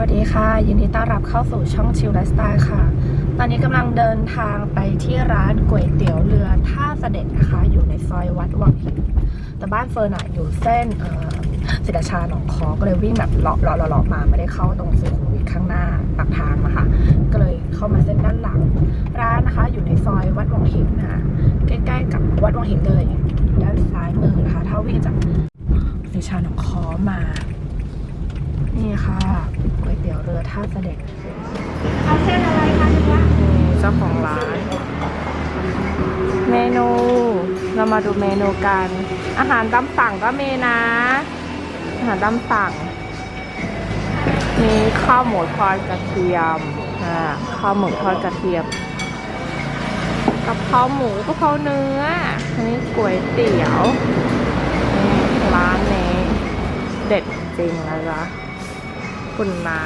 วัสดีค่ะยินดีต้อนรับเข้าสู่ช่องชิลไลฟ์สไตล์ค่ะ ตอนนี้กำลังเดินทางไปที่ร้านก๋วยเตี๋ยวเรือท่าเสด็จนะคะ อยู่ในซอยวัดวังหินแต่บ้านเฟิร์นอะอยู่เส้นเอ่อศิลาชาหนองคอก็เลยวิ่งแบบเลาะเลาะเลาะเลาะมาไม่ได้เข้าตรงสุขุมวิทข้างหน้าปากทางมาค่ะก็เลยเข้ามาเส้นด้านหลัง ร้านนะคะ อยู่ในซอยวัดวังหินนะคะใกล้ๆกับวัดวังหินเลยด้านซ้ายมือนะคะถ้าวิ่งจากศิลาชาหนองคอมา นี่ค่ะก๋วยเตี๋ยวเรือท่าเสด็จเอาเส้นอะไรคะเนี่ยนี่เจ้าของร้าน เมนู เรามาดูเมนูกัน อาหารตามสั่งก็มีนะ อาหารตามสั่ง มีข้าวหมูทอดกระเทียมอ่าข้าวหมูทอดกระเทียมกะเพราหมูกะเพราเนื้ออันนี้ก๋วยเตี๋ยวนี่ร้านนี้ เด็ดจริงนะจ๊ะ คุณน้า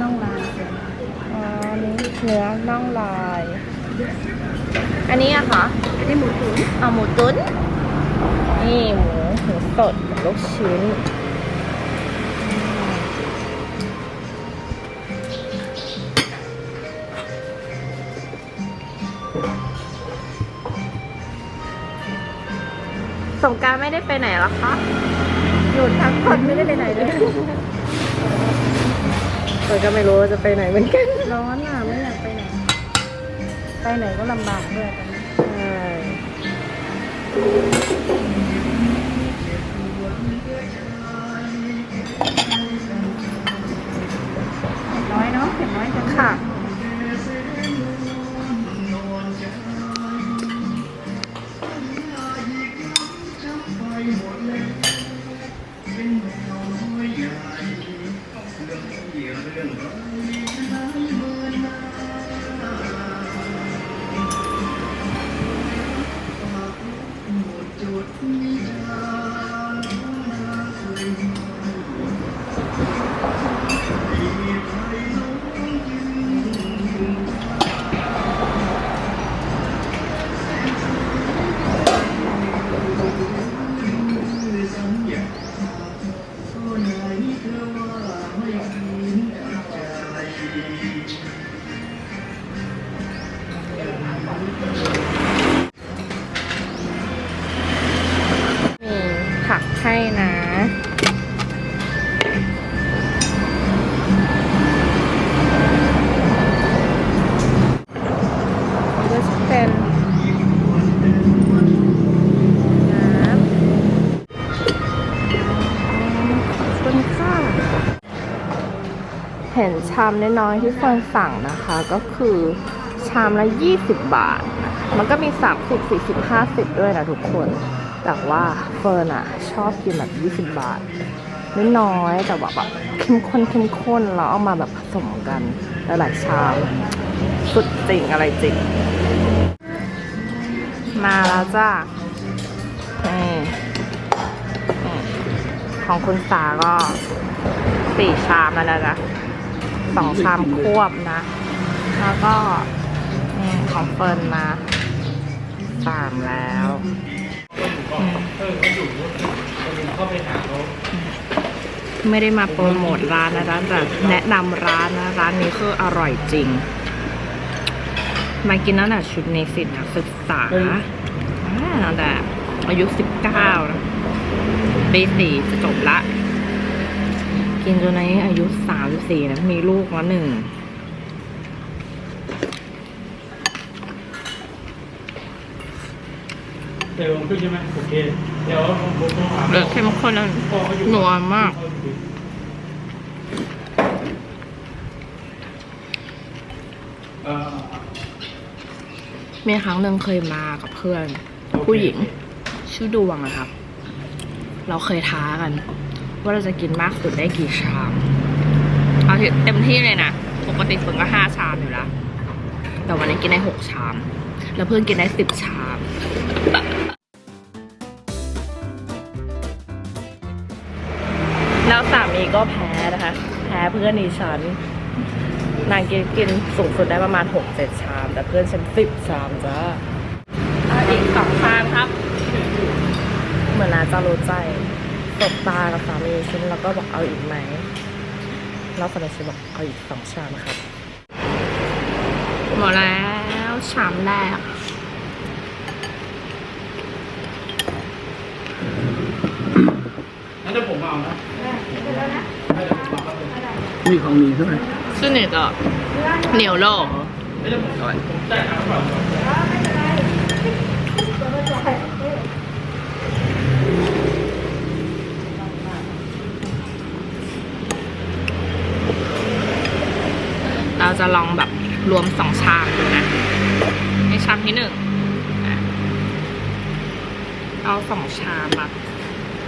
น่องลายอ๋ออันนี้เนื้อน่องลาย อันนี้อะคะอันนี้หมูตุ๋นเอาหมูตุ๋นนี่หมูหมูสดกับลูกชิ้น สงกรารไม่ได้ไปไหนหรอคะอยู่ทั้งคนไม่ได้ไปไหนเลยเออก็ไม่รู้ว่าจะไปไหนเหมือนกัน ร้อนอะไม่อยากไปไหน ไปไหนก็ลำบากด้วยตอนนี้ใช่น้อยเนาะเผ็ดน้อยจังค่ะ เห็นชามน้อยๆที่เฟิร์นสั่งนะคะ ก็คือชามละ 20 บาท มันก็มี 30 40 50 ด้วยนะทุกคน แต่ว่าเฟิร์นอะชอบกินแบบ 20 บาทน้อยๆแต่แบบแบบเข้มข้นเข้มข้นแล้วเอามาแบบผสมกันหลายๆชามสุดจริงอะไรจริง มาแล้วจ้านี่ของคุณสาก็สี่ชามแล้วนะจ๊ะ สองชามควบนะ แล้วก็นี่ของเฟิร์นมาสามแล้วไม่ได้มาโปรโมทร้านนะร้านแต่แนะนำร้านนะ ร้านนี้คืออร่อยจริง มากินตั้งแต่ชุดในสิทธินักศึกษาแต่อายุสิบเก้าปีสี่จะจบละ กินจนในอายุสามสี่นะ มีลูกแล้วหนึ่ง เดี๋ยวลงขึ้นใช่ไหมโอเค เดี๋ยวผมโทรหาเลือเข้มข้นแล้วพ่อเขาอยู่นัวมาก เอ่อมีครั้งหนึ่งเคยมากับเพื่อน ผู้หญิง ชื่อดวงอะครับ เราเคยท้ากัน ว่าเราจะกินมากสุดได้กี่ชาม เอาที่เต็มที่เลยนะ ปกติฝึกก็ห้าชามอยู่แล้วแต่วันนี้กินได้หกชาม แล้วเพื่อนกินได้สิบชามแล้วสามีนี้ก็แพ้นะคะ แพ้เพื่อนดิฉัน นางกินกินสูงสุดได้ประมาณ6-7ชาม แต่เพื่อนฉันสิบชามจ้าเอาอีกสองชามครับ เหมือนนาจะรู้ใจ ตบตากับสามีฉันแล้วก็บอกเอาอีกไหม แล้วสามีฉันบอกเอาอีกสองชามครับ หมดแล้วชามแรก งั้นเดี๋ยวผมเอานะ มีของหนีเท่าไหร่ 是你的牛肉， จะลองแบบรวมสองชามดูนะในชามที่หนึ่งอะเอาสองชามมา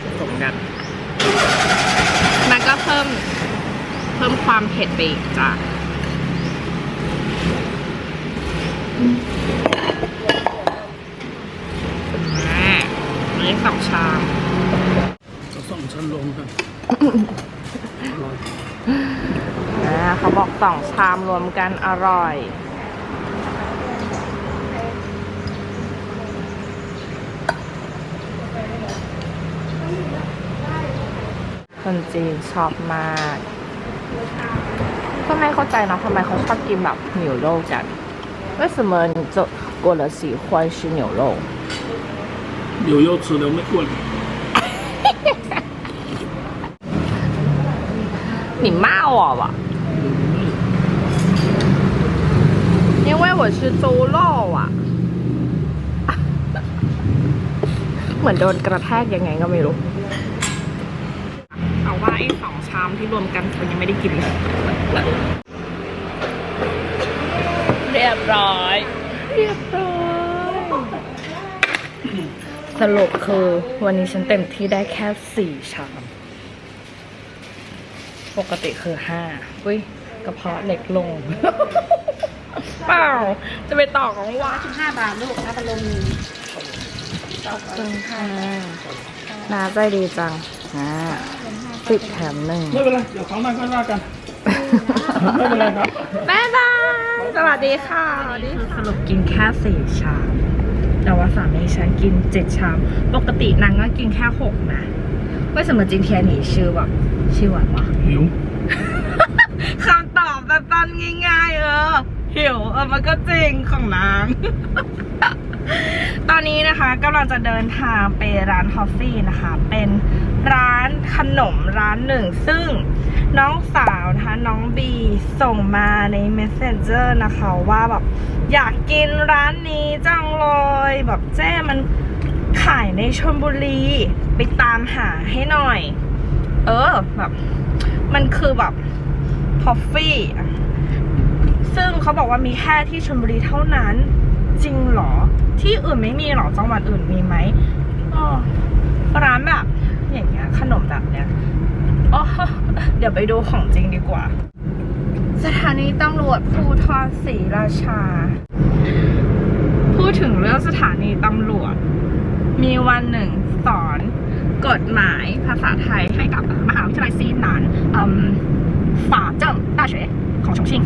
ผสมกัน มันก็เพิ่มเพิ่มความเผ็ดไปอีกจ้ะอะอันนี้สองชามจะสองชั้นลงกันอร่อย อ่าเขาบอก สองชามรวมกันอร่อย คนจีนชอบมาก ก็ไม่เข้าใจนะทำไมเขาชอบกินแบบเหนียวโรกัน为什么你这过了喜欢吃牛肉？牛肉吃了没过瘾，你骂我吧， 因为我是猪肉啊。เหมือนโดนกระแทกยังไงก็ไม่รู้เอาว่าไอ้สองชามที่รวมกันฉันยังไม่ได้กินเลย เรียบร้อย เรียบร้อย สรุปคือวันนี้ฉันเต็มที่ได้แค่สี่ชาม ปกติคือห้าอุ้ยกระเพาะเล็กลง เปล่า จะไปต่อของว่า สิบห้าบาทลูกน้ำบัลลมหนึ่ง ขอบคุณค่ะนาใจดีจังอ่าสิบแถมหนึ่ง ไม่เป็นไร เดี๋ยวครั้งหน้าก็ว่ากัน ไม่เป็นไรครับ บ๊ายบาย สวัสดีค่ะนี่คือสรุปกินแค่สี่ชาม แต่ว่าสามีฉันกินเจ็ดชาม ปกตินางก็กินแค่หกนะ为什么今天你吃แบบ吃完吗 หิว คำตอบสั้นๆง่ายๆ เออ หิวเออมันก็จริงของนาง ตอนนี้นะคะกำลังจะเดินทางไปร้านทอฟฟี่นะคะ เป็นร้านขนมร้านหนึ่ง ซึ่งน้องสาวนะคะน้องบีส่งมาใน Messenger นะคะว่าแบบอยากกินร้านนี้จังเลยแบบเจ้มันขายในชลบุรีไปตามหาให้หน่อย เออแบบ มันคือแบบทอฟฟี่ ซึ่งเขาบอกว่ามีแค่ที่ชลบุรีเท่านั้น จริงเหรอ ที่อื่นไม่มีหรอจังหวัดอื่นมีไหมร้านแบบอย่างเงี้ยขนมแบบเนี้ยอ๋อเดี๋ยวไปดูของจริงดีกว่า สถานีตำรวจภูทรศรีราชา พูดถึงเรื่องสถานีตำรวจ มีวันหนึ่งสอนกฎหมายภาษาไทยให้กับมหาวิทยาลัยซีนานอืมฝ่าเจิ้ง大学ของชงชิ่ง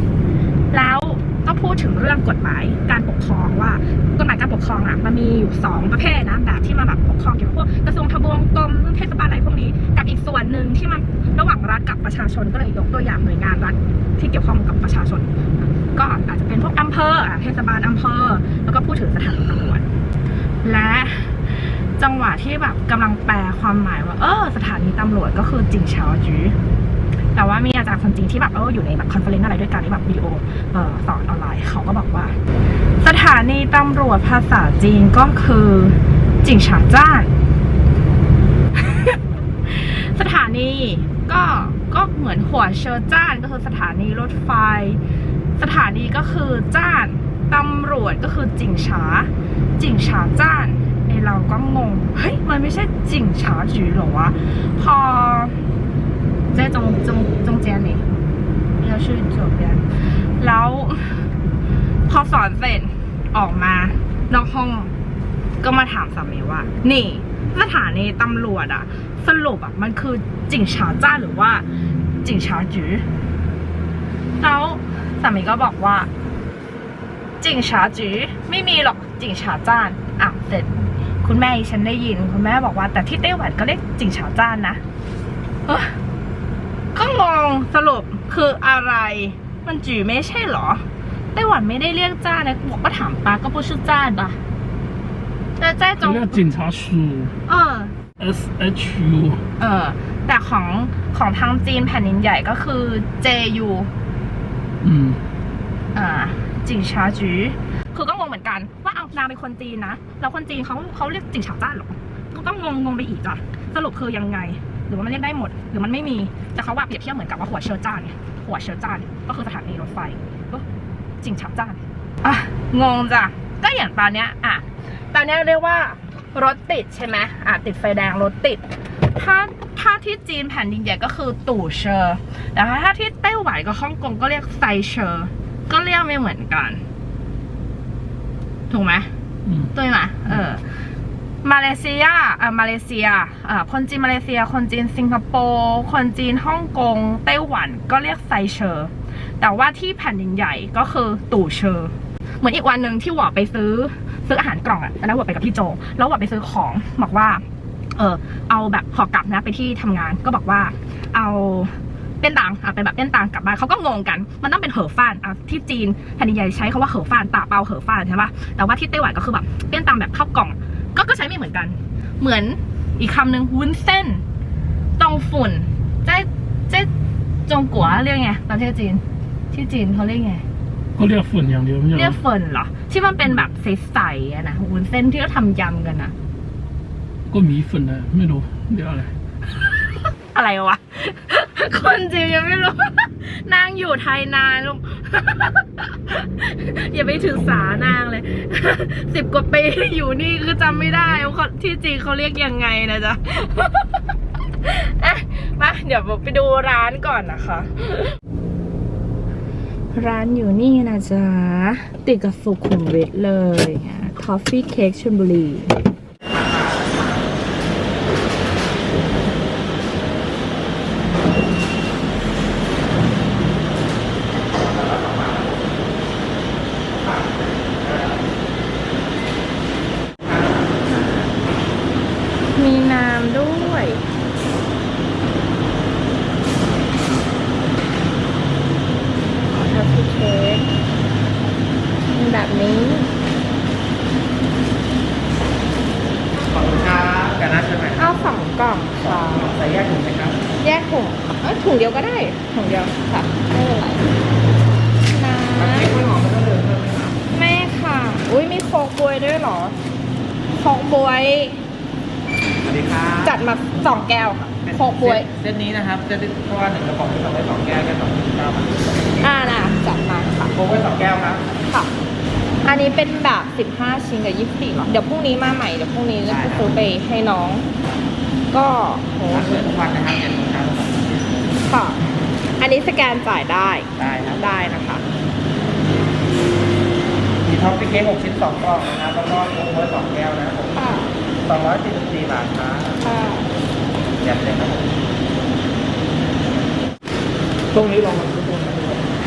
ดถึงเรื่องกฎหมายการปกครองว่ากฎหมายการปกครองอะมันมีอยู่สองประเภทนะแบบที่มาแบบปกครองเกี่ยวกับพวกกระทรวงทบวงกรมเทศบาลอะไรพวกนี้ กับอีกส่วนหนึ่งที่มันระหว่างรัฐกับประชาชนก็เลยยกตัวอย่างหน่วยงานรัฐที่เกี่ยวข้องกับประชาชน ก็อาจจะเป็นพวกอำเภอเทศบาลอำเภอ แล้วก็พูดถึงสถานีตำรวจและจังหวะที่แบบกำลังแปลความหมายว่า เออสถานีตำรวจก็คือจิงเฉาจื้อแต่ว่ามี จารย์คนจีนที่แบบเอออยู่ในแบบคอนเฟอเรนซ์อะไรด้วยกันที่แบบวิดีโอสอนออนไลน์เขาก็บอกว่า สถานีตำรวจภาษาจีนก็คือจิงฉาจ้าน สถานีก็ก็เหมือนหัวเชอจ้านก็คือสถานีรถไฟ สถานีก็คือจ้านตำรวจก็คือจิงฉาจิงฉาจ้านไอเราก็งงเฮ้ยมันไม่ใช่จิงฉาจือหรอวะพอ 在中中中间นี่要是左边แล้วพอสอนเสร็จออกมานอกห้อง ก็มาถามสามีว่า นี่สถานีตำรวจอะสรุปอะมันคือจิงฉาจ้าหรือว่าจิงฉาจือแล้วสามีก็บอกว่า จิงฉาจือไม่มีหรอกจิงฉาจ้านอ่ะแต่คุณแม่ฉันได้ยิน คุณแม่บอกว่า แต่ที่ไต้หวันก็เรียกจิงฉาจ้านนะเอ้อ ก็งงสรุปคืออะไร มันจือไม่ใช่หรอไต้หวันไม่ได้เรียกจ้านะบอกก็ถามปาก็พูชจ้าปะแต่จ้าจงเรียกจินชาชูเออ S H U เออ แต่ของของทางจีนแผ่นดินใหญ่ก็คือ J U อืมอ่าจิงชาจืคือก็งงเหมือนกันว่าเอานางเป็นคนจีนนะแล้วคนจีนเขาเขาเรียกจิงฉาจ้าหรอก็ต้องงงงงไปอีกอะสรุปคือยังไง หรือว่ามันเรียกได้หมด หรือมันไม่มี แต่เขาว่าเปรียบเทียบเหมือนกับว่าหัวเชอจ้านไงหัวเชอจ้านก็คือสถานีรถไฟก็จิงฉาจ้านอะงงจ้ะก็อย่างตอนเนี้ยอะตอนเนี้ยเรียกว่ารถติดใช่ไหมอะติดไฟแดงรถติด ถ้าถ้าที่จีนแผ่นดินใหญ่ก็คือตู่เชอร์แต่ถ้าที่ไต้หวันกับฮ่องกงก็เรียกไซเชอร์ก็เรียกไม่เหมือนกัน ถูกไหม嗯，ตัวไหมเออ มาเลเซียอ่ามาเลเซียอ่าคนจีนมาเลเซีย คนจีนสิงคโปร์คนจีนฮ่องกงไต้หวันก็เรียกไซเชอร์แต่ว่าที่แผ่นดินใหญ่ก็คือตู่เชอร์เหมือนอีกวันหนึ่งที่หวอไปซื้อซื้ออาหารกล่องอะตอนนั้นหวอไปกับพี่โจ แล้วหวอไปซื้อของบอกว่า เออเอาแบบหอกลับนะไปที่ทำงานก็บอกว่า เอาเป็นตังอะเป็นแบบเป็นตังกลับบ้านเขาก็งงกัน มันต้องเป็นเหอฟ่านอะที่จีนแผ่นดินใหญ่ใช้คาว่าเหอฟ่านตาเปาเหอฟ่านใช่ปะแต่ว่าที่ไต้หวันก็คือแบบเป็นตังแบบข้าวกล่อง ก็ก็ใช้ไม่เหมือนกัน เหมือนอีกคำหนึ่งวุ้นเส้นตองฝุ่นเจ๊เจ๊จงกัวเรียกไงประเทศจีน ที่จีนเขาเรียกไงก็เรียกฝุ่นอย่างเดียวไม่ใช่เรีเหยรกอเฟิร์นเหรอ ที่มันเป็นแบบใสๆอะนะวุ้นเส้นที่เขาทำยำกันอะก็หมีฝุ่นนะไม่รู้เรียกอะไร อะไรวะ คนจีนยังไม่รู้ นางอยู่ไทยนานลูก อย่าไปถือสานางเลย สิบกว่าปีอยู่นี่คือจำไม่ได้ว่าที่จีนเขาเรียกยังไงนะจ๊ะอะมาเดี๋ยวไปดูร้านก่อนนะคะ ร้านอยู่นี่นะจ๊ะ ติดกับสุขุมวิทเลย ทอฟฟี่เค้กชลบุรี มีน้ำด้วยทอฟฟี่เค้กเป็นแบบนี้ ขอบคุณครับกันนะใช่ไหม เอาสองกล่องค่ะ ใส่แยกถุงไหมครับ แยกถุงเอ้ยถุงเดียวก็ได้ ถุงเดียวค่ะ ไม่เป็นไรน้ น้ำพริกไม่หอมไม่ต้องเดินเพิ่มไหมครับำแม่ค่ะ อุ้ยมีโคกบวยด้วยเหรอ โคกบวย สวัสดีครับ จัดมาสองแก้ว ค่ะเป็นโคกบวยเส้นนี้นะครับเส้นที่เพราะว่าหนึ่งกระป๋องที่ทำได้สองแก้วแค่สองเก้าบาทอ่านะจัดมาค่ะ โค้กไว้สองแก้วครับค่ะ อันนี้เป็นแบบ 15 ชิ้นกับ 24เหรอเดี๋ยวพรุ่งนี้มาใหม่ เดี๋ยวพรุ่งนี้จะไปซื้อไปให้น้อง ก็โหร้านเปิดทุกวันนะครับเจ็ดโมงเช้าถึงสองทุ่มค่ะ อันนี้สแกนจ่ายได้ได้ครับได้นะคะ มีท็อปปี้เค้กหกชิ้นสองกล่องนะครับแล้วก็โค้กไว้สองแก้วนะครับผมค่ะสองร้อยสี่สิบสี่บาทครับค่ะ ยกเลยครับตรงนี้ลองมาทุกคน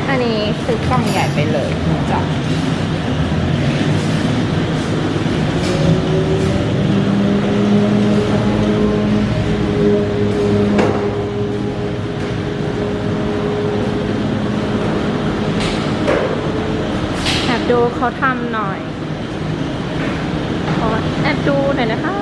อันนี้ซื้อกล่องใหญ่ไปเลยจ้ะแอบดูเขาทำหน่อยขอแอบดูหน่อยนะคะ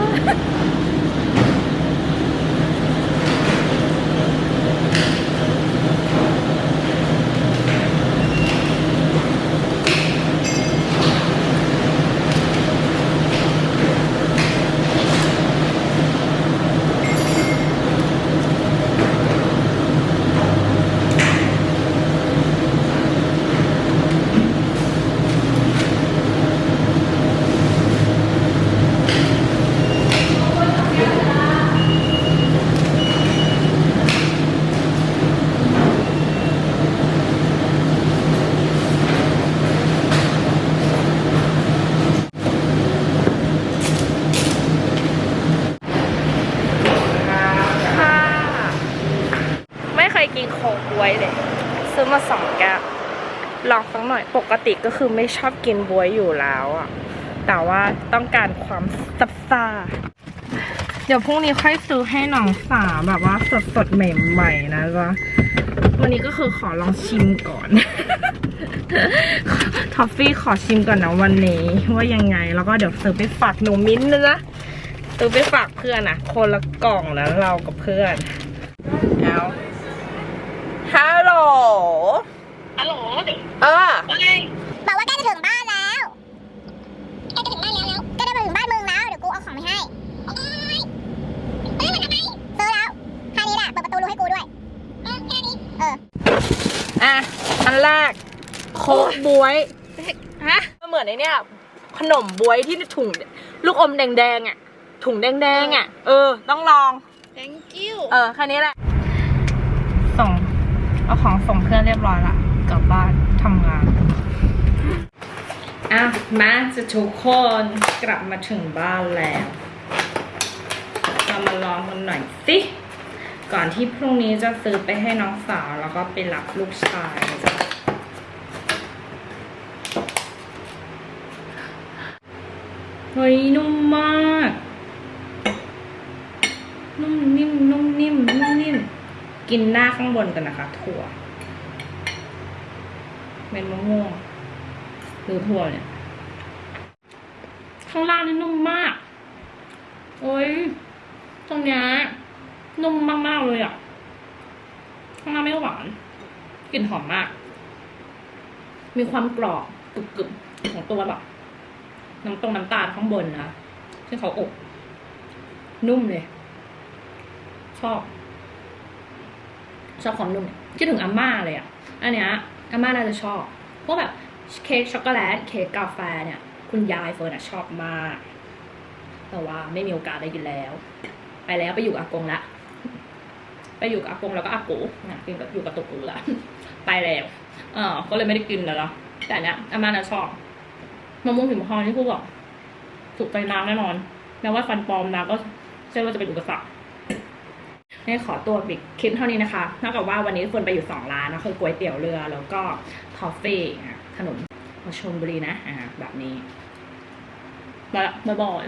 ค บวยเลย ซื้อมาสองแก้วลองสักหน่อยปกติก็คือไม่ชอบกินบวยอยู่แล้วอะแต่ว่าต้องการความซับซ่าเดี๋ยวพรุ่งนี้ค่อยซื้อให้น้องสาแบบว่าสดสดๆใหม่ๆนะจ๊ะวันนี้ก็คือขอลองชิมก่อน ท็อฟฟี่ขอชิมก่อนนะวันนี้ ว่ายังไงแล้วก็เดี๋ยวซื้อไปฝากหนูมิ้นนะจ๊ะซื้อไปฝากเพื่อนอะคนละกล่องแล้วเรากับเพื่อนเอาฮัลโหล ฮัลโหลเออว่าไงบอกว่าใกล้จะถึงบ้านแล้วใกล้จะถึงบ้านแล้วแล้วใกล้จะมาถึงบ้านมึงแล้ว เดี๋ยวกูเอาของไปให้โอ๊ยเอ้ยมันทำไมซื้อแล้วแค่นี้แหละเปิดประตูรูให้กูด้วยเออแค่นี้ เออ อะ อันแรกโคกบวย ฮะ เหมือนไอเนี่ยขนมบวยที่ถุง ลูกอมแดงๆอะ ถุงแดงๆอะ เออ ต้องลอง thank you เออแค่นี้แหละส่ง เอาของส่งเพื่อนเรียบร้อยละกลับบ้านทำงานอะมาจะทุกคนกลับมาถึงบ้านแล้วเรามาลองกันหน่อยสิก่อนที่พรุ่งนี้จะซื้อไปให้น้องสาวแล้วก็ไปรับลูกชายจ๊ะเฮ้ยนุ่มมาก กินหน้าข้างบนกันนะคะ ถั่วเม็ดมะม่วงหรือถั่วเนี่ย ข้างล่างนี่นุ่มมาก โอ้ยตรงเนี้ยนุ่มมากๆเลยอะ ข้างล่างไม่หวานกลิ่นหอมมาก มีความกรอบกรึบๆของตัวแบบน้ำตรงน้ำตาลข้างบนนะที่เขาอบ นุ่มเลย ชอบ ชอบความนุ่มเนี่ยคิดถึงอาม่าเลยอะ อันเนี้ยอาม่าน่าจะชอบเพราะแบบเค้กช็อกโกแลตเค้กกาแฟเนี่ย คุณยายเฟิร์นอะชอบมาก แต่ว่าไม่มีโอกาสได้กินแล้ว ไปแล้วไปอยู่กับอากงละไปอยู่กับอากงแล้วก็อากูนะกินกับอยู่กับตุกูละไปแล้วเออก็เลยไม่ได้กินแล้วเนาะแต่อันเนี้ยอาม่าน่ะชอบมะม่วงหิมพานต์นี่คือแบบถูกใจน้ำแน่นอนแม้ว่าฟันปลอมน้ำก็เชื่อว่าจะเป็นอุปสรรค ให้ขอตัวปิดคลิปเท่านี้นะคะเท่ากับว่าวันนี้คนไปอยู่สองร้านนะคือก๋วยเตี๋ยวเรือแล้วก็ทอฟฟี่ขนมชลบุรีนะ อ่า แบบนี้มาบ๊ายบาย